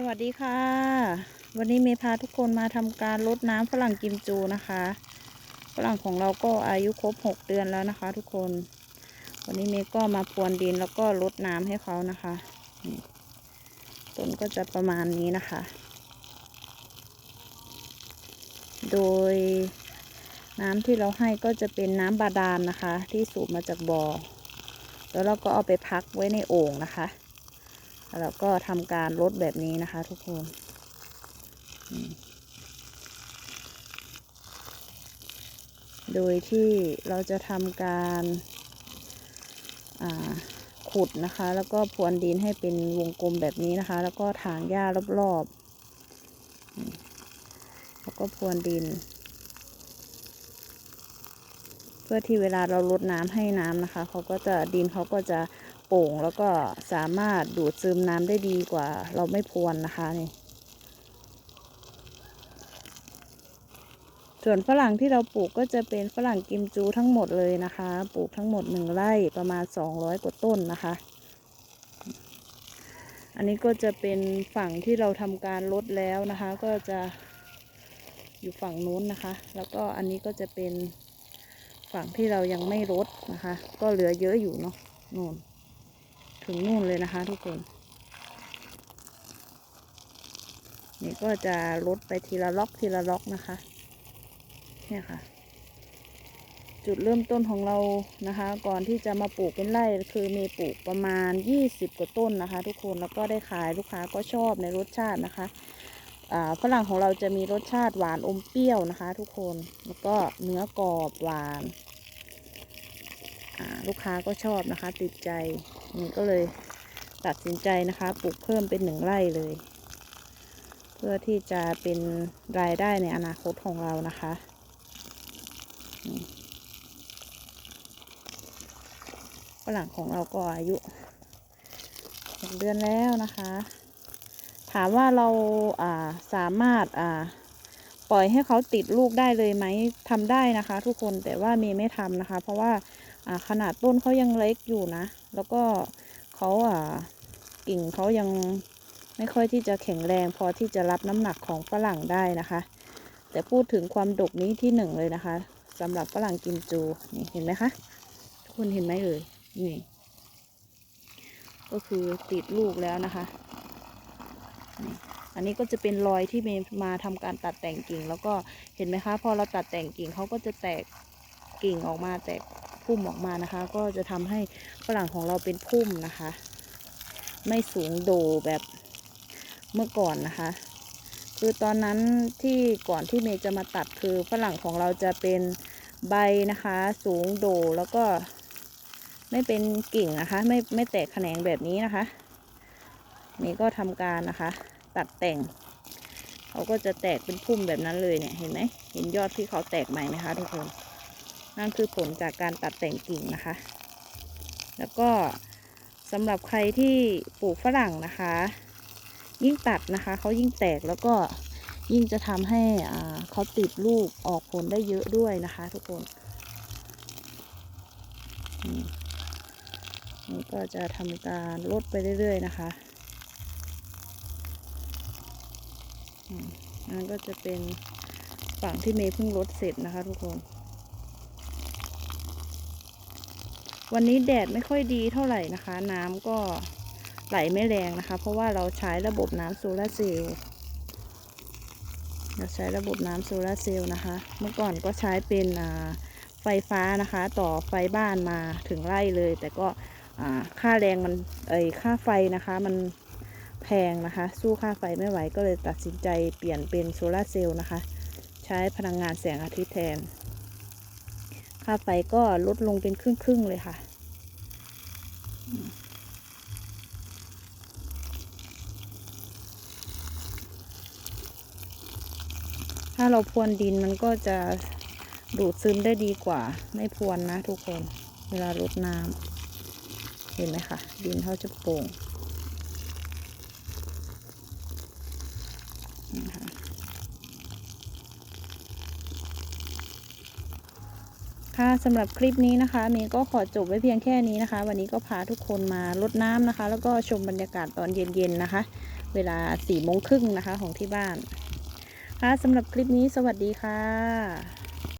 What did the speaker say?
สวัสดีค่ะ วันนี้เมย์พาทุกคนมาทำการรดน้ำฝรั่งกิมจูนะคะ ฝรั่งของเราก็อายุครบหกเดือนแล้วนะคะ ทุกคน วันนี้เมย์ก็มาพรวนดินแล้วก็รดน้ำให้เขานะคะต้นก็จะประมาณนี้นะคะ โดยน้ำที่เราให้ก็จะเป็นน้ำบาดาลนะคะ ที่สูบมาจากบ่อ แล้วเราก็เอาไปพักไว้ในโอ่งนะคะ แล้วก็ทำการลดแบบนี้นะคะ ทุกคนโดยที่เราจะทำการขุดนะคะ แล้วก็พรวนดินให้เป็นวงกลมแบบนี้นะคะ แล้วก็ถางหญ้ารอบๆแล้วก็พรวนดิน เพื่อที่เวลาเราลดน้ำให้น้ำนะคะเขาก็จะดินเขาก็จะ โป่งแล้วก็สามารถดูดซึมน้ำได้ดีกว่า เราไม่พรวนนะคะนี่ส่วนฝรั่งที่เราปลูกก็จะเป็นฝรั่งกิมจูทั้งหมดเลยนะคะ ปลูกทั้งหมดหนึ่งไร่ประมาณสองร้อยกว่าต้นนะคะ อันนี้ก็จะเป็นฝั่งที่เราทำการลดแล้วนะคะ ก็จะอยู่ฝั่งนู้นนะคะ แล้วก็อันนี้ก็จะเป็นฝั่งที่เรายังไม่ลดนะคะ ก็เหลือเยอะอยู่เนาะนู่น ถึงนู่นเลยนะคะทุกคนนี่ก็จะลดไปทีละล็อกทีละล็อกนะคะ เนี่ยค่ะ จุดเริ่มต้นของเรานะคะ ก่อนที่จะมาปลูกเป็นไร่คือมีปลูกประมาณ 20 กว่าต้นนะคะ ทุกคนแล้วก็ได้ขายลูกค้าก็ชอบในรสชาตินะคะฝรั่งของเราจะมีรสชาติหวานอมเปรี้ยวนะคะ ทุกคนแล้วก็เนื้อกรอบหวานลูกค้าก็ชอบนะคะ ติดใจ นี่ก็เลยตัดสินใจนะคะปลูกเพิ่มเป็นหนึ่งไร่เลย เพื่อที่จะเป็นรายได้ในอนาคตของเรานะคะฝรั่งของเราก็อายุหกเดือนแล้วนะคะ ถามว่าเราอ่าสามารถอ่าปล่อยให้เขาติดลูกได้เลยไหมทำได้นะคะ ทุกคนแต่ว่าเมย์ไม่ทำนะคะ เพราะว่า ขนาดต้นเขายังเล็กอยู่นะ แล้วก็เขาอ่ากิ่งเขายังไม่ค่อยที่จะแข็งแรง พอที่จะรับน้ำหนักของฝรั่งได้นะคะ แต่พูดถึงความดกนี้ที่หนึ่งเลยนะคะสำหรับฝรั่งกิมจูนี่เห็นไหมคะทุกคนเห็นไหมเอ่ยนี่ก็คือติดลูกแล้วนะคะ อันนี้ก็จะเป็นรอยที่เมมาทำการตัดแต่งกิ่ง แล้วก็เห็นไหมคะ พอเราตัดแต่งกิ่งเขาก็จะแตกกิ่งออกมาแตก พุ่มออกมานะคะ ก็จะทำให้ฝรั่งของเราเป็นพุ่มนะคะ ไม่สูงโดแบบเมื่อก่อนนะคะ คือตอนนั้นที่ก่อนที่เมย์จะมาตัดคือฝรั่งของเราจะเป็นใบนะคะ สูงโดแล้วก็ไม่เป็นกิ่งนะคะ ไม่ไม่แตกแขนงแบบนี้นะคะเมย์ก็ทำการนะคะ ตัดแต่งเขาก็จะแตกเป็นพุ่มแบบนั้นเลยเนี่ยเห็นไหมเห็นยอดที่เขาแตกใหม่ไหมคะทุกคน นั่นคือผลจากการตัดแต่งกิ่งนะคะ แล้วก็สำหรับใครที่ปลูกฝรั่งนะคะ ยิ่งตัดนะคะเขายิ่งแตกแล้วก็ยิ่งจะทำให้เขาติดลูกออกผลได้เยอะด้วยนะคะทุกคนนี่ก็จะทำการลดไปเรื่อย ๆ นะคะนั่นก็จะเป็นฝั่งที่เมย์เพิ่งลดเสร็จนะคะทุกคน วันนี้แดดไม่ค่อยดีเท่าไหร่นะคะ น้ำก็ไหลไม่แรงนะคะ เพราะว่าเราใช้ระบบน้ำโซลาร์เซลล์เราใช้ระบบน้ำโซลาร์เซลล์นะคะ เมื่อก่อนก็ใช้เป็นไฟฟ้านะคะ ต่อไฟบ้านมาถึงไร่เลย แต่ก็ค่าแรงมันเอ้ยค่าไฟนะคะมันแพงนะคะ สู้ค่าไฟไม่ไหวก็เลยตัดสินใจเปลี่ยนเป็นโซลาร์เซลล์นะคะ ใช้พลังงานแสงอาทิตย์แทน ค่าไฟก็ลดลงเป็นครึ่งๆเลยค่ะ ถ้าเราพรวนดินมันก็จะดูดซึมได้ดีกว่า ไม่พรวนนะทุกคน เวลารดน้ำเห็นไหมคะดินเขาจะโป่งนะคะ ค่ะสำหรับคลิปนี้นะคะเมย์ก็ขอจบไว้เพียงแค่นี้นะคะ วันนี้ก็พาทุกคนมารดน้ำนะคะ แล้วก็ชมบรรยากาศตอนเย็นๆนะคะ เวลาสี่โมงครึ่งนะคะของที่บ้านค่ะสำหรับคลิปนี้สวัสดีค่ะ